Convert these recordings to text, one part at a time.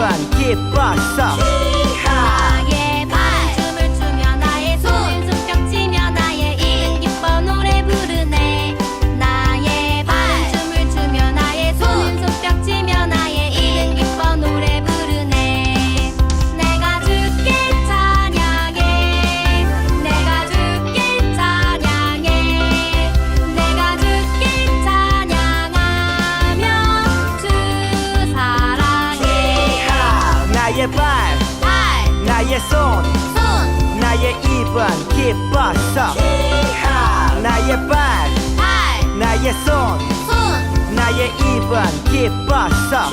나의 입은 기뻤어 나의 발. 발, 나의 손. 손, 나의 입은 기뻤어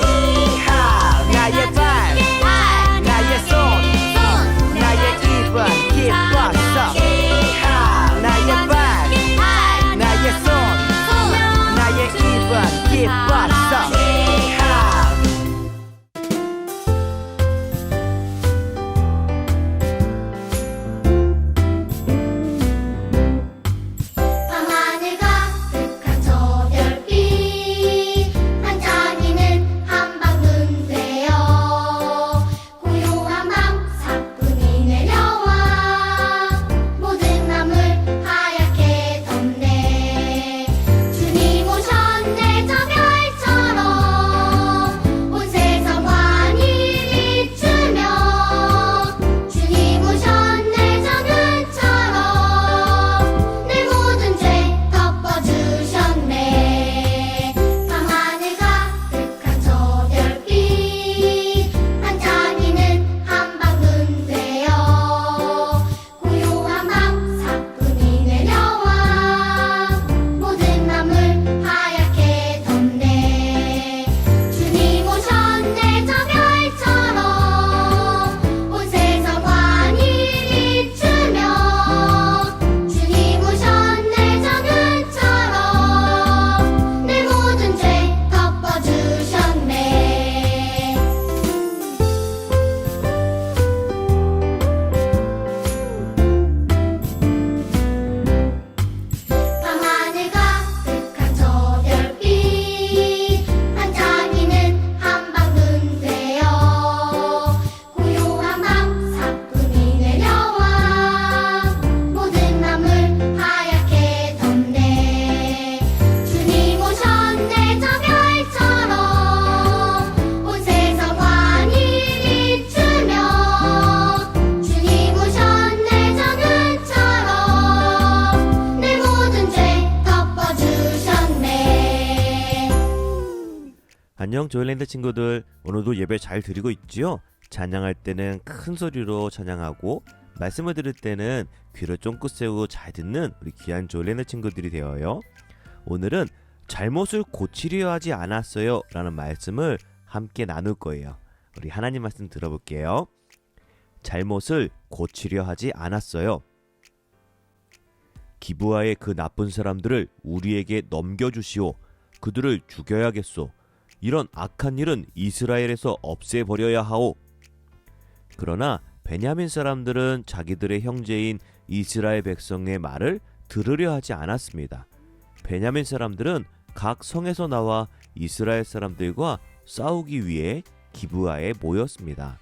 안녕 조일랜드 친구들 오늘도 예배 잘 드리고 있지요? 찬양할 때는 큰 소리로 찬양하고 말씀을 들을 때는 귀를 쫑긋 세우고 잘 듣는 우리 귀한 조일랜드 친구들이 되어요. 오늘은 잘못을 고치려 하지 않았어요 라는 말씀을 함께 나눌 거예요. 우리 하나님 말씀 들어볼게요. 잘못을 고치려 하지 않았어요. 기부하의 그 나쁜 사람들을 우리에게 넘겨주시오. 그들을 죽여야겠소 이런 악한 일은 이스라엘에서 없애버려야 하오. 그러나 베냐민 사람들은 자기들의 형제인 이스라엘 백성의 말을 들으려 하지 않았습니다. 베냐민 사람들은 각 성에서 나와 이스라엘 사람들과 싸우기 위해 기브아에 모였습니다.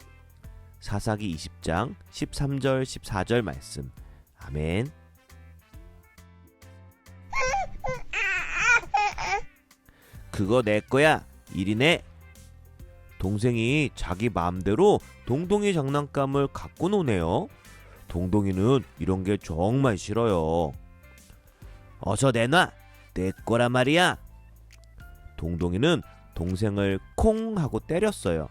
사사기 20장 13절 14절 말씀. 아멘. 그거 내 거야. 일이네. 동생이 자기 마음대로 동동이 장난감을 갖고 노네요. 동동이는 이런 게 정말 싫어요. 어서 내놔. 내 거란 말이야. 동동이는 동생을 콩 하고 때렸어요.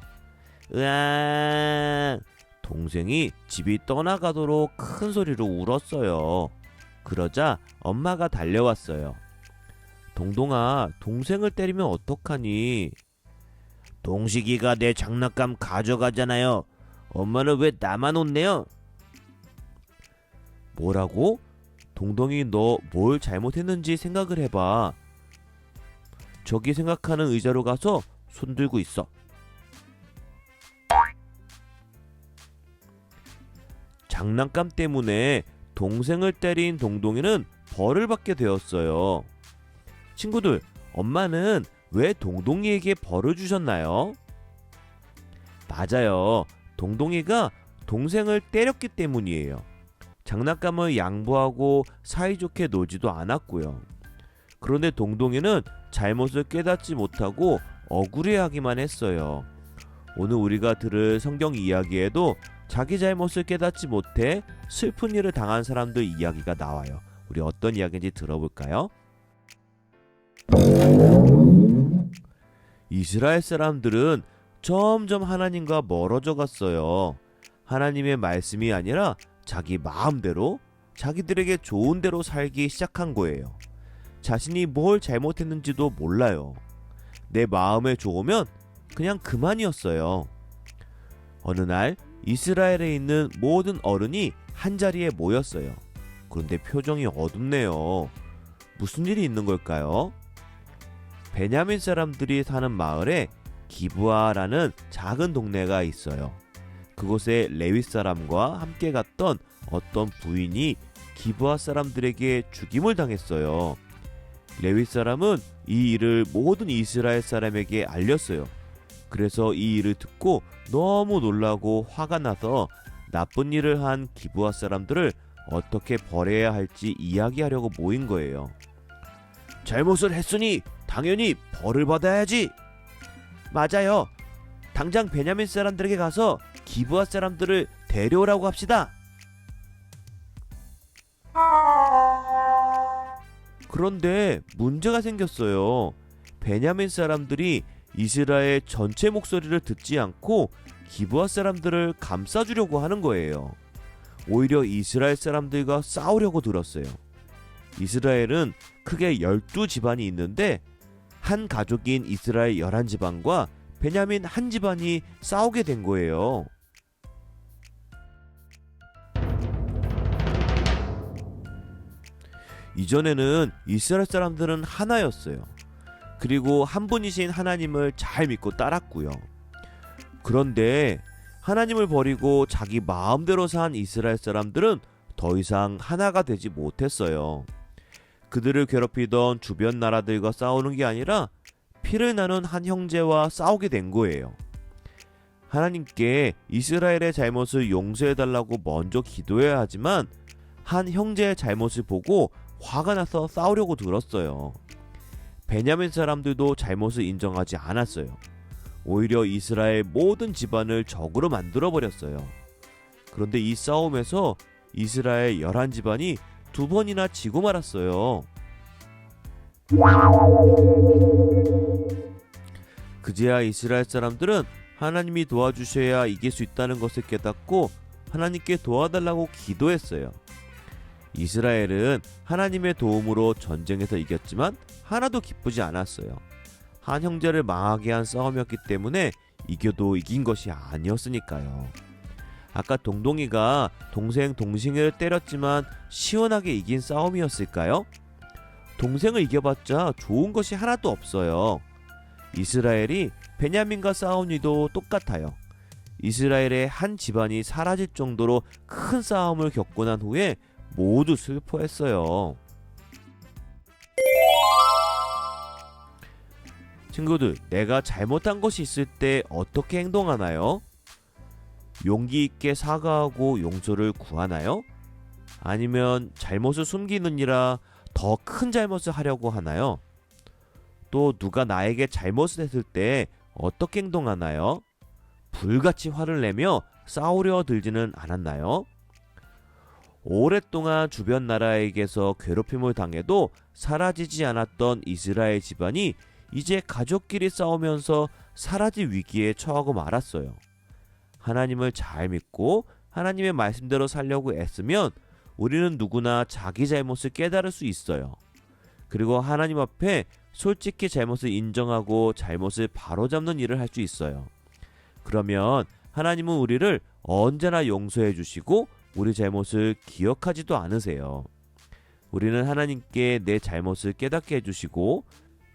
으아! 동생이 집이 떠나가도록 큰 소리로 울었어요. 그러자 엄마가 달려왔어요. 동동아, 동생을 때리면 어떡하니? 동식이가 내 장난감 가져가잖아요. 엄마는 왜 나만 혼내요? 뭐라고? 동동이 너 뭘 잘못했는지 생각을 해봐. 저기 생각하는 의자로 가서 손 들고 있어. 장난감 때문에 동생을 때린 동동이는 벌을 받게 되었어요. 친구들, 엄마는 왜 동동이에게 벌을 주셨나요? 맞아요. 동동이가 동생을 때렸기 때문이에요. 장난감을 양보하고 사이좋게 놀지도 않았고요. 그런데 동동이는 잘못을 깨닫지 못하고 억울해하기만 했어요. 오늘 우리가 들을 성경 이야기에도 자기 잘못을 깨닫지 못해 슬픈 일을 당한 사람들 이야기가 나와요. 우리 어떤 이야기인지 들어볼까요? 이스라엘 사람들은 점점 하나님과 멀어져 갔어요. 하나님의 말씀이 아니라 자기 마음대로 자기들에게 좋은 대로 살기 시작한 거예요. 자신이 뭘 잘못했는지도 몰라요. 내 마음에 좋으면 그냥 그만이었어요. 어느 날 이스라엘에 있는 모든 어른이 한 자리에 모였어요. 그런데 표정이 어둡네요. 무슨 일이 있는 걸까요? 베냐민 사람들이 사는 마을에 기부아라는 작은 동네가 있어요. 그곳에 레위 사람과 함께 갔던 어떤 부인이 기부아 사람들에게 죽임을 당했어요. 레위 사람은 이 일을 모든 이스라엘 사람에게 알렸어요. 그래서 이 일을 듣고 너무 놀라고 화가 나서 나쁜 일을 한 기부아 사람들을 어떻게 벌해야 할지 이야기하려고 모인 거예요. 잘못을 했으니 당연히 벌을 받아야지. 맞아요. 당장 베냐민 사람들에게 가서 기부아 사람들을 데려오라고 합시다. 그런데 문제가 생겼어요. 베냐민 사람들이 이스라엘 전체 목소리를 듣지 않고 기부아 사람들을 감싸주려고 하는 거예요. 오히려 이스라엘 사람들과 싸우려고 들었어요. 이스라엘은 크게 12 집안이 있는데 한 가족인 이스라엘 11집안과 베냐민 한 집안이 싸우게 된 거예요. 이전에는 이스라엘 사람들은 하나였어요. 그리고 한 분이신 하나님을 잘 믿고 따랐고요. 그런데 하나님을 버리고 자기 마음대로 산 이스라엘 사람들은 더 이상 하나가 되지 못했어요. 그들을 괴롭히던 주변 나라들과 싸우는 게 아니라 피를 나눈 한 형제와 싸우게 된 거예요. 하나님께 이스라엘의 잘못을 용서해달라고 먼저 기도해야 하지만 한 형제의 잘못을 보고 화가 나서 싸우려고 들었어요. 베냐민 사람들도 잘못을 인정하지 않았어요. 오히려 이스라엘 모든 집안을 적으로 만들어 버렸어요. 그런데 이 싸움에서 이스라엘 11집안이 두 번이나 지고 말았어요. 그제야 이스라엘 사람들은 하나님이 도와주셔야 이길 수 있다는 것을 깨닫고 하나님께 도와달라고 기도했어요. 이스라엘은 하나님의 도움으로 전쟁에서 이겼지만 하나도 기쁘지 않았어요. 한 형제를 망하게 한 싸움이었기 때문에 이겨도 이긴 것이 아니었으니까요. 아까 동동이가 동생 동생을 때렸지만 시원하게 이긴 싸움이었을까요? 동생을 이겨봤자 좋은 것이 하나도 없어요. 이스라엘이 베냐민과 싸운 이도 똑같아요. 이스라엘의 한 집안이 사라질 정도로 큰 싸움을 겪고 난 후에 모두 슬퍼했어요. 친구들, 내가 잘못한 것이 있을 때 어떻게 행동하나요? 용기 있게 사과하고 용서를 구하나요? 아니면 잘못을 숨기느니라 더 큰 잘못을 하려고 하나요? 또 누가 나에게 잘못을 했을 때 어떻게 행동하나요? 불같이 화를 내며 싸우려 들지는 않았나요? 오랫동안 주변 나라에게서 괴롭힘을 당해도 사라지지 않았던 이스라엘 집안이 이제 가족끼리 싸우면서 사라질 위기에 처하고 말았어요. 하나님을 잘 믿고 하나님의 말씀대로 살려고 애쓰면 우리는 누구나 자기 잘못을 깨달을 수 있어요. 그리고 하나님 앞에 솔직히 잘못을 인정하고 잘못을 바로잡는 일을 할 수 있어요. 그러면 하나님은 우리를 언제나 용서해 주시고 우리 잘못을 기억하지도 않으세요. 우리는 하나님께 내 잘못을 깨닫게 해주시고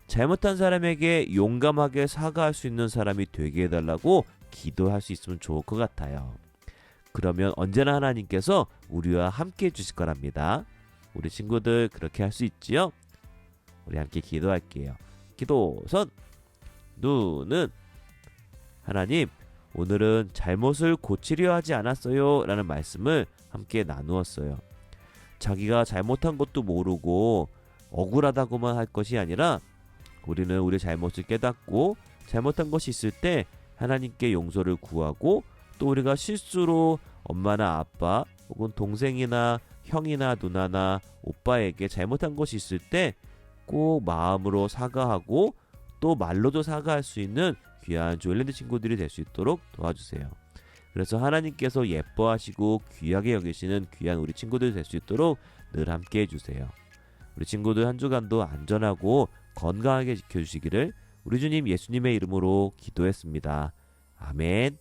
잘못한 사람에게 용감하게 사과할 수 있는 사람이 되게 해달라고 기도할 수 있으면 좋을 것 같아요. 그러면 언제나 하나님께서 우리와 함께 해 주실 거랍니다. 우리 친구들 그렇게 할 수 있지요? 우리 함께 기도할게요. 기도 선 눈은 하나님 오늘은 잘못을 고치려 하지 않았어요 라는 말씀을 함께 나누었어요. 자기가 잘못한 것도 모르고 억울하다고만 할 것이 아니라 우리는 우리 잘못을 깨닫고 잘못한 것이 있을 때 하나님께 용서를 구하고 또 우리가 실수로 엄마나 아빠 혹은 동생이나 형이나 누나나 오빠에게 잘못한 것이 있을 때 꼭 마음으로 사과하고 또 말로도 사과할 수 있는 귀한 조일랜드 친구들이 될 수 있도록 도와주세요. 그래서 하나님께서 예뻐하시고 귀하게 여기시는 귀한 우리 친구들 될 수 있도록 늘 함께 해주세요. 우리 친구들 한 주간도 안전하고 건강하게 지켜주시기를 우리 주님 예수님의 이름으로 기도했습니다. 아멘.